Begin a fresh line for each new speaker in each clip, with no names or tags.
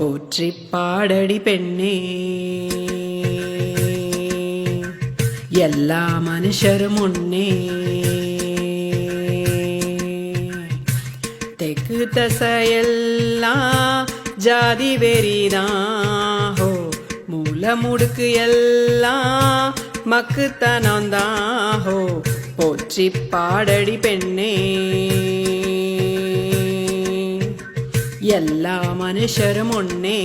போற்றி பாடடி பெண்ணே. எல்லா மனுஷரும் முன்னே தெக்கு தசையெல்லாம் ஜாதி வெறிதான் ஹோ மூல முடுக்கு எல்லாம் மக்குத்தனம்தான் ஹோ போற்றி பாடடி பெண்ணே. எல்லா மனுஷரும் ஒன்னே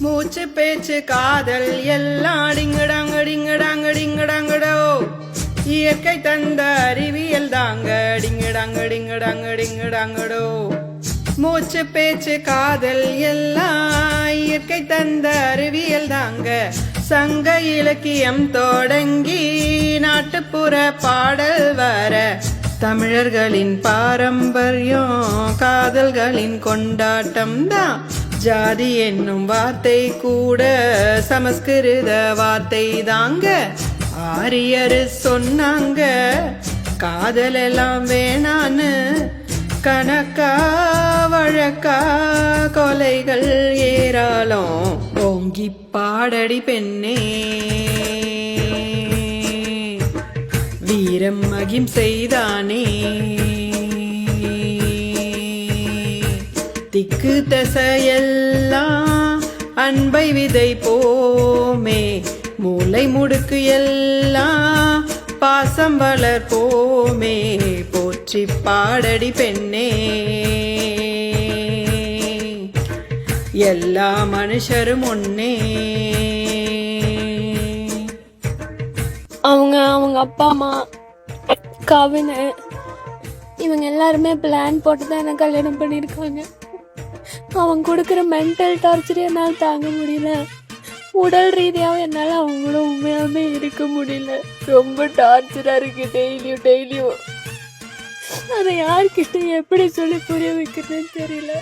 மூச்சு பேச்சு காதல் எல்லாம் டிங்கடாங்க டிங்கடாங்க டிங்கடாங்கடோ இயற்கை தந்த அறிவியல் தாங்க டிங்கடாங்க டிங்கடாங்க டிங்கடாங்கடோ மூச்சு பேச்சு காதல் எல்லாம் இயற்கை தந்த அறிவியல் தாங்க. சங்க இலக்கியம் தொடங்கி நாட்டுப்புற பாடல் வர தமிழர்களின் பாரம்பரியம் காதல்களின் கொண்டாட்டம் தான் ஜாதி என்னும் வார்த்தை கூட சமஸ்கிருத வார்த்தை தாங்க. ஆரியர் சொன்னாங்க காதல் எல்லாம் வேணான்னு கணக்கா வழக்கா கொலைகள் ஏராளம். ஓங்கி பாடடி பெண்ணே. வீரம் மகிம் செய்தானே. திக்கு தசையெல்லாம் அன்பை விதை போமே மூளை முடுக்கு எல்லாம் பாசம் வளர்ப்போமே. போற்றி பாடடி பெண்ணே. எல்லா மனுஷரும் ஒன்னே
அவங்க அவங்க அப்பா அம்மா கவின் இவங்க எல்லாருமே பிளான் போட்டு தான் என்ன கல்யாணம் பண்ணியிருக்காங்க. அவங்க கொடுக்குற மென்டல் டார்ச்சர் என்னால் தாங்க முடியல. உடல் ரீதியாகவும் என்னால் அவங்களும் உண்மையாகவே இருக்க முடியல. ரொம்ப டார்ச்சராக இருக்கு டெய்லியும் டெய்லியும் அதை யார்கிட்ட எப்படி சொல்லி புரிய வைக்கிறதுன்னு தெரியல.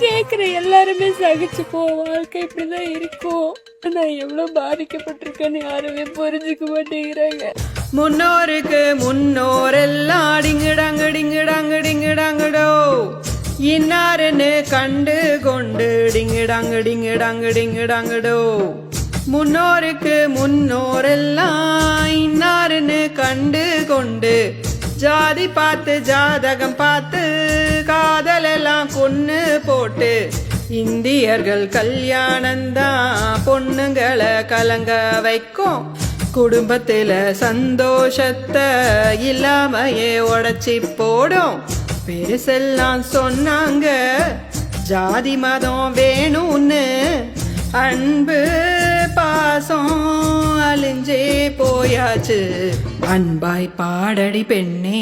கேட்குற எல்லாருமே சகிச்சுப்போம் போ வாழ்க்கை இப்படிதான் இருக்கும். நான் எவ்வளோ பாதிக்கப்பட்டிருக்கேன்னு யாருமே புரிஞ்சுக்க மாட்டேங்கிறாங்க.
முன்னோருக்கு முன்னோரெல்லாம் டிங்கிடாங்க டிங்கிடாங்க டிங்கிடாங்கடோ முன்னோருக்கு முன்னோரெல்லாம் இன்னாருன்னு கண்டு கொண்டு ஜாதி பார்த்து ஜாதகம் பார்த்து காதலெல்லாம் கொன்று போட்டு இந்தியர்கள் கல்யாணந்தான் பொண்ணுங்களை கலங்க வைக்கும். குடும்பத்தில் சந்தோஷத்தை இல்லாமையே உடைச்சி போடும். பெருசெல்லாம் சொன்னாங்க ஜாதி மதம் வேணும்னு அன்பு பாசம் அழிஞ்சே போயாச்சு. அன்பாய் பாடடி பெண்ணே.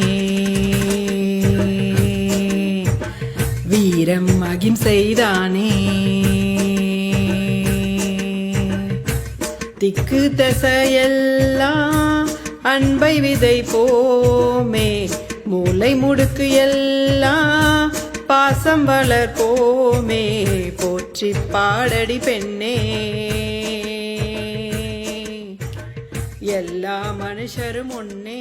வீரம் மகிம் செய்தானே திக்கு தசையெல்லாம் அன்பை விதை போமே மூளை முடுக்கு எல்லாம் பாசம் வளர்ப்போமே போற்றி பாடடி பெண்ணே. எல்லா மனுஷரும் ஒன்னே